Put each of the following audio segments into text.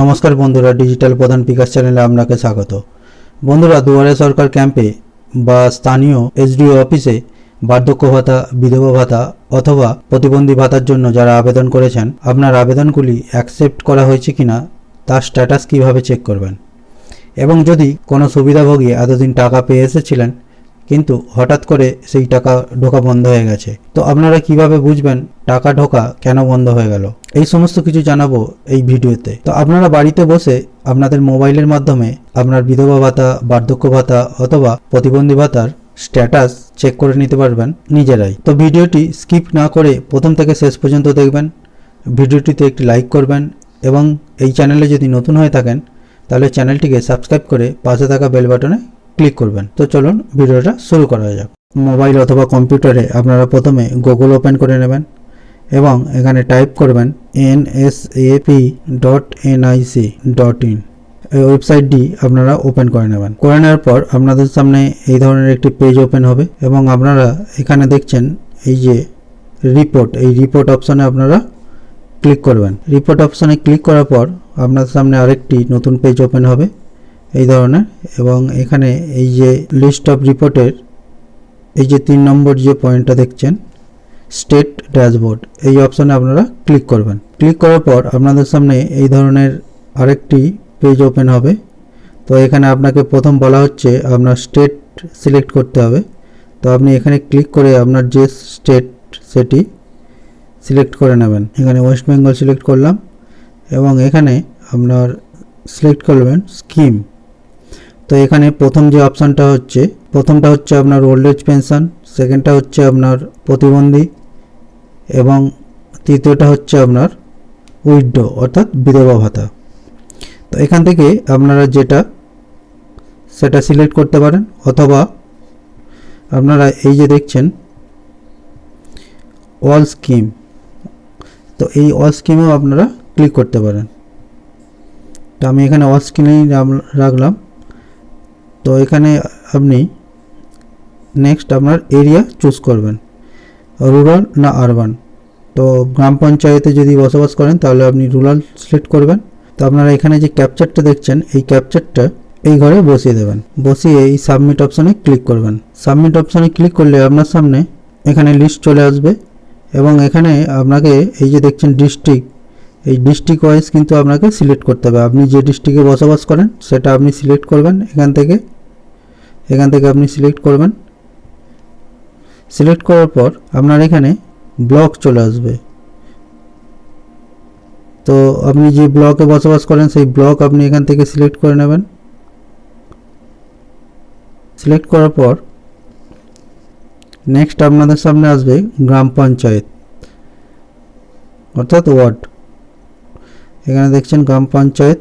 নমস্কার বন্ধুরা ডিজিটাল প্রধান বিকাশ চ্যানেলে আপনাকে স্বাগত। বন্ধুরা, দুয়ারে সরকার ক্যাম্পে বা স্থানীয় এসডিও অফিসে বার্ধক্য ভাতা, বিধবা ভাতা অথবা প্রতিবন্ধী ভাতার জন্য যারা আবেদন করেছেন, আপনার আবেদনগুলি অ্যাকসেপ্ট করা হয়েছে কিনা তার স্ট্যাটাস কীভাবে চেক করবেন? এবং যদি কোনো সুবিধাভোগী এতদিন টাকা পেয়ে এসেছিলেন কিন্তু হঠাৎ করে সেই টাকা ঢোকা বন্ধ হয়ে গেছে। তো আপনারা কীভাবে বুঝবেন টাকা ঢোকা কেন বন্ধ হয়ে গেল? এই সমস্ত কিছু জানাব এই ভিডিওতে। তো আপনারা বাড়িতে বসে আপনাদের মোবাইলের মাধ্যমে আপনার বিধবা ভাতা, বার্ধক্য ভাতা অথবা প্রতিবন্ধী ভাতার স্ট্যাটাস চেক করে নিতে পারবেন নিজেরাই। তো ভিডিওটি স্কিপ না করে প্রথম থেকে শেষ পর্যন্ত দেখবেন। ভিডিওটিতে একটি লাইক করবেন এবং এই চ্যানেলে যদি নতুন হয়ে থাকেন, তাহলে চ্যানেলটিকে সাবস্ক্রাইব করে পাশে থাকা বেল বাটনে ক্লিক করবেন। তো চলুন ভিডিওটা শুরু করা যাক। মোবাইল অথবা কম্পিউটারে আপনারা প্রথমে গুগল ওপেন করে নেবেন এবং এখানে টাইপ করবেন N S AP dot NIC dot in এই ওয়েবসাইটটি আপনারা ওপেন করে নেবেন। করে নেওয়ার পর আপনাদের সামনে এই ধরনের একটি পেজ ওপেন হবে এবং আপনারা এখানে দেখছেন এই যে রিপোর্ট এই রিপোর্ট অপশানে আপনারা ক্লিক করবেন। রিপোর্ট অপশানে ক্লিক করার পর আপনার সামনে আরেকটি নতুন পেজ ওপেন হবে। এই ধরনের এবং এখানে এই যে লিস্ট অফ রিপোর্টের এই যে তিন নম্বর যে পয়েন্টটা দেখছেন স্টেট ড্যাশবোর্ড এই অপশানে আপনারা ক্লিক করবেন। ক্লিক করার পর আপনাদের সামনে এই ধরনের আরেকটি পেজ ওপেন হবে। তো এখানে আপনাকে প্রথম বলা হচ্ছে আপনার স্টেট সিলেক্ট করতে হবে। তো আপনি এখানে ক্লিক করে আপনার যে স্টেট সেটি সিলেক্ট করে নেবেন। এখানে ওয়েস্ট বেঙ্গল সিলেক্ট করলাম এবং এখানে আপনার সিলেক্ট করবেন স্কিম তো এখানে প্রথম যে অপশানটা হচ্ছে, প্রথমটা হচ্ছে আপনার ওল্ড এজ পেনশন সেকেন্ডটা হচ্ছে আপনার প্রতিবন্ধী, এবং তৃতীয়টা হচ্ছে আপনার উইডো অর্থাৎ বিধবা ভাতা। তো এখান থেকে আপনারা যেটা, সেটা সিলেক্ট করতে পারেন, অথবা আপনারা এই যে দেখছেন অল স্কিম তো এই অল স্কিমেও আপনারা ক্লিক করতে পারেন। তো আমি এখানে অল স্কিমেই রাখলাম। তো এখানে আপনি নেক্সট আপনার এরিয়া চুজ করবেন। রুরাল না আরবান তো গ্রাম পঞ্চায়েতে যদি বসবাস করেন, তাহলে আপনি রুরাল সিলেক্ট করবেন। তো আপনারা এখানে যে ক্যাপচারটা দেখছেন, এই ক্যাপচারটা এই ঘরে বসিয়ে দেবেন। বসিয়ে এই সাবমিট অপশানে ক্লিক করবেন। সাবমিট অপশানে ক্লিক করলে আপনার সামনে এখানে লিস্ট চলে আসবে এবং এখানে আপনাকে এই যে দেখছেন ডিস্ট্রিক্ট এই ডিস্ট্রিক্ট ওয়াইজ কিন্তু আপনাকে সিলেক্ট করতে হবে। আপনি যে ডিস্ট্রিক্টে বসবাস করেন, সেটা আপনি সিলেক্ট করবেন। এখান থেকে এখান থেকে আপনি সিলেক্ট করবেন। সিলেক্ট করার পর আপনার এখানে ব্লক চলে আসবে। তো আপনি যে ব্লকে বসবাস করেন, সেই ব্লক আপনি এখান থেকে সিলেক্ট করে নেবেন। সিলেক্ট করার পর নেক্সট আপনাদের সামনে আসবে গ্রাম পঞ্চায়েত, অর্থাৎ ওয়ার্ড। এখানে দেখছেন গ্রাম পঞ্চায়েত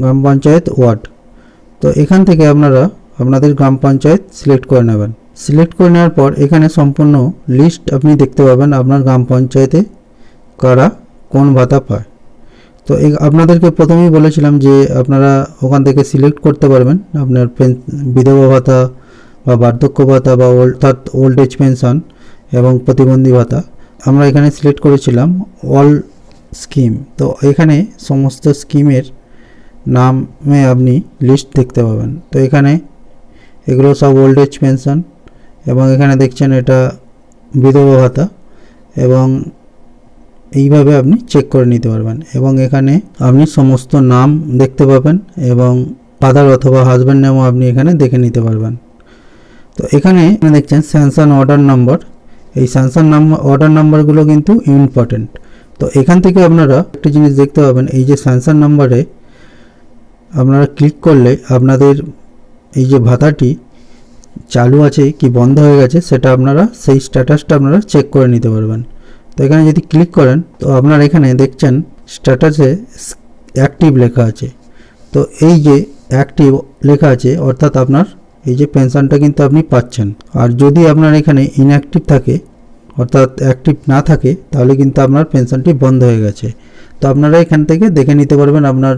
গ্রাম পঞ্চায়েত ওয়ার্ড। তো এখান থেকে আপনারা আপনাদের গ্রাম পঞ্চায়েত সিলেক্ট করে নেবেন। সিলেক্ট করে নেওয়ার পর এখানে সম্পূর্ণ লিস্ট আপনি দেখতে পাবেন আপনার গ্রাম পঞ্চায়েতে কারা কোন ভাতা পায়। তো আপনাদেরকে প্রথমেই বলেছিলাম যে আপনারা ওখান থেকে সিলেক্ট করতে পারবেন আপনার পেন- বিধবা ভাতা বা বার্ধক্য ভাতা বা অর্থাৎ ওল্ড এজ পেনশন এবং প্রতিবন্ধী ভাতা। আমরা এখানে সিলেক্ট করেছিলাম অল স্কিম তো এখানে সমস্ত স্কিমের নামে আপনি লিস্ট দেখতে পাবেন। তো এখানে এগুলো সব ওল্ড এজ পেনশন এবং এখানে দেখছেন এটা বিধবা ভাতা এবং এইভাবে আপনি চেক করে নিতে পারবেন এবং এখানে আপনি সমস্ত নাম দেখতে পাবেন এবং ফাদার অথবা হাজব্যান্ড নেমও আপনি এখানে দেখে নিতে পারবেন। তো এখানে দেখছেন স্যাংশন অর্ডার নাম্বার এই স্যাংশন নাম্বার অর্ডার নাম্বারগুলো কিন্তু ইম্পর্টেন্ট তো এখান থেকে আপনারা একটা জিনিস দেখতে পাবেন, এই যে স্যাংশন নাম্বারে আপনারা ক্লিক করলে আপনাদের এই যে ভাতাটি চালু আছে কি বন্ধ হয়ে গেছে, সেটা আপনারা সেই স্ট্যাটাসটা আপনারা চেক করে নিতে পারবেন। তো এখানে যদি ক্লিক করেন, তো আপনার এখানে দেখছেন স্ট্যাটাসে অ্যাক্টিভ লেখা আছে। তো এই যে অ্যাক্টিভ লেখা আছে, অর্থাৎ আপনার এই যে পেনশনটা কিন্তু আপনি পাচ্ছেন। আর যদি আপনার এখানে ইনঅ্যাক্টিভ থাকে, অর্থাৎ অ্যাক্টিভ না থাকে, তাহলে কিন্তু আপনার পেনশনটি বন্ধ হয়ে গেছে। তো আপনারা এখান থেকে দেখে নিতে পারবেন আপনার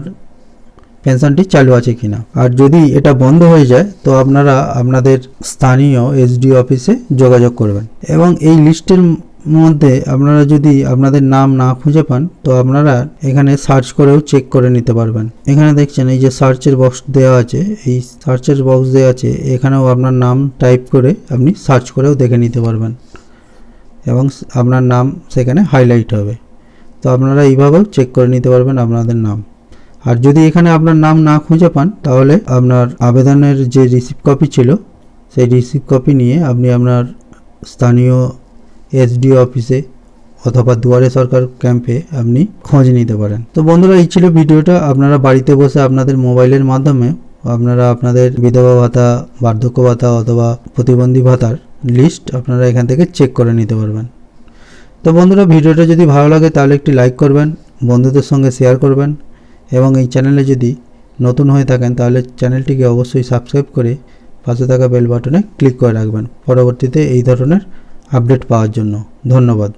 পেনশনটি চালু আছে কিনা। আর যদি এটা বন্ধ হয়ে যায়, তো আপনারা আপনাদের স্থানীয় এসডি অফিসে যোগাযোগ করবেন। এবং এই লিস্টের মধ্যে আপনারা যদি আপনাদের নাম না খুঁজে পান, তো আপনারা এখানে সার্চ করেও চেক করে নিতে পারবেন। এখানে দেখছেন, এই যে সার্চের বক্স দেওয়া আছে, এই সার্চের বক্স দেওয়া আছে, এখানেও আপনার নাম টাইপ করে আপনি সার্চ করেও দেখে নিতে পারবেন। এবং আপনার নাম সেখানে হাইলাইট হবে। তো আপনারা এইভাবেও চেক করে নিতে পারবেন আপনাদের নাম। আর যদি এখানে আপনার নাম না খুঁজে পান, তাহলে আপনার আবেদনের যে রিসিভ কপি ছিল, সেই রিসিভ কপি নিয়ে আপনি আপনার স্থানীয় এসডিও অফিসে অথবা দুয়ারে সরকার ক্যাম্পে আপনি খোঁজ নিতে পারেন। তো বন্ধুরা, এই ছিল ভিডিওটা। আপনারা বাড়িতে বসে আপনাদের মোবাইলের মাধ্যমে আপনারা আপনাদের বিধবা ভাতা, বার্ধক্য ভাতা অথবা প্রতিবন্ধী ভাতার লিস্ট আপনারা এখান থেকে চেক করে নিতে পারবেন। তো বন্ধুরা, ভিডিওটা যদি ভালো লাগে, তাহলে একটি লাইক করবেন, বন্ধুদের সঙ্গে শেয়ার করবেন। এবং এই চ্যানেলে যদি নতুন হয়ে থাকেন, তাহলে চ্যানেলটিকে অবশ্যই সাবস্ক্রাইব করে পাশে থাকা বেল বাটনে ক্লিক করে রাখবেন। পরবর্তীতে এই ধরনের আপডেট পাওয়ার জন্য ধন্যবাদ।